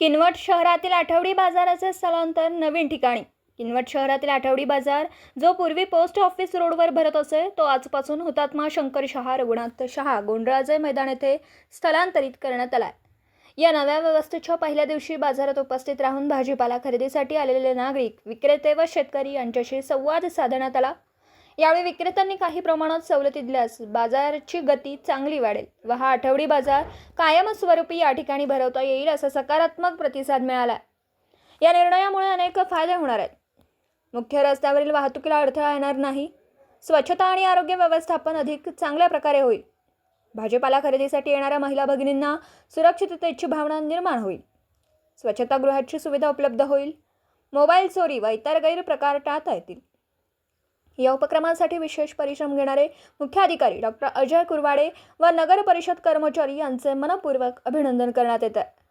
किनवट शहरातील आठवडी बाजाराचे स्थलांतर नवीन ठिकाणी. किनवट शहरातील आठवडी बाजार जो पूर्वी पोस्ट ऑफिस रोडवर भरत असे तो आजपासून हुतात्मा शंकर शहा रघुनाथ शहा गोंडराजे मैदान येथे स्थलांतरित करण्यात आला या नव्या व्यवस्थेच्या पहिल्या दिवशी बाजारात उपस्थित राहून भाजीपाला खरेदीसाठी आलेले नागरिक विक्रेते व शेतकरी यांच्याशी संवाद साधण्यात आला. यावेळी विक्रेत्यांनी काही प्रमाणात सवलती दिल्यास बाजाराची गती चांगली वाढेल व हा आठवडी बाजार कायमस्वरूपी या ठिकाणी भरवता येईल असा सकारात्मक प्रतिसाद मिळाला. या निर्णयामुळे अनेक फायदे होणार आहेत. मुख्य रस्त्यावरील वाहतुकीला अडथळा येणार नाही. स्वच्छता आणि आरोग्य व्यवस्थापन अधिक चांगल्या प्रकारे होईल. भाजीपाला खरेदीसाठी येणाऱ्या महिला भगिनींना सुरक्षिततेची भावना निर्माण होईल. स्वच्छतागृहाची सुविधा उपलब्ध होईल. मोबाईल चोरी व इतर गैरप्रकार टाळता येतील. या उपक्रमासाठी विशेष परिश्रम घेणारे मुख्याधिकारी डॉक्टर अजय कुरवाडे व नगर परिषद कर्मचारी यांचे मनपूर्वक अभिनंदन करण्यात येत आहे.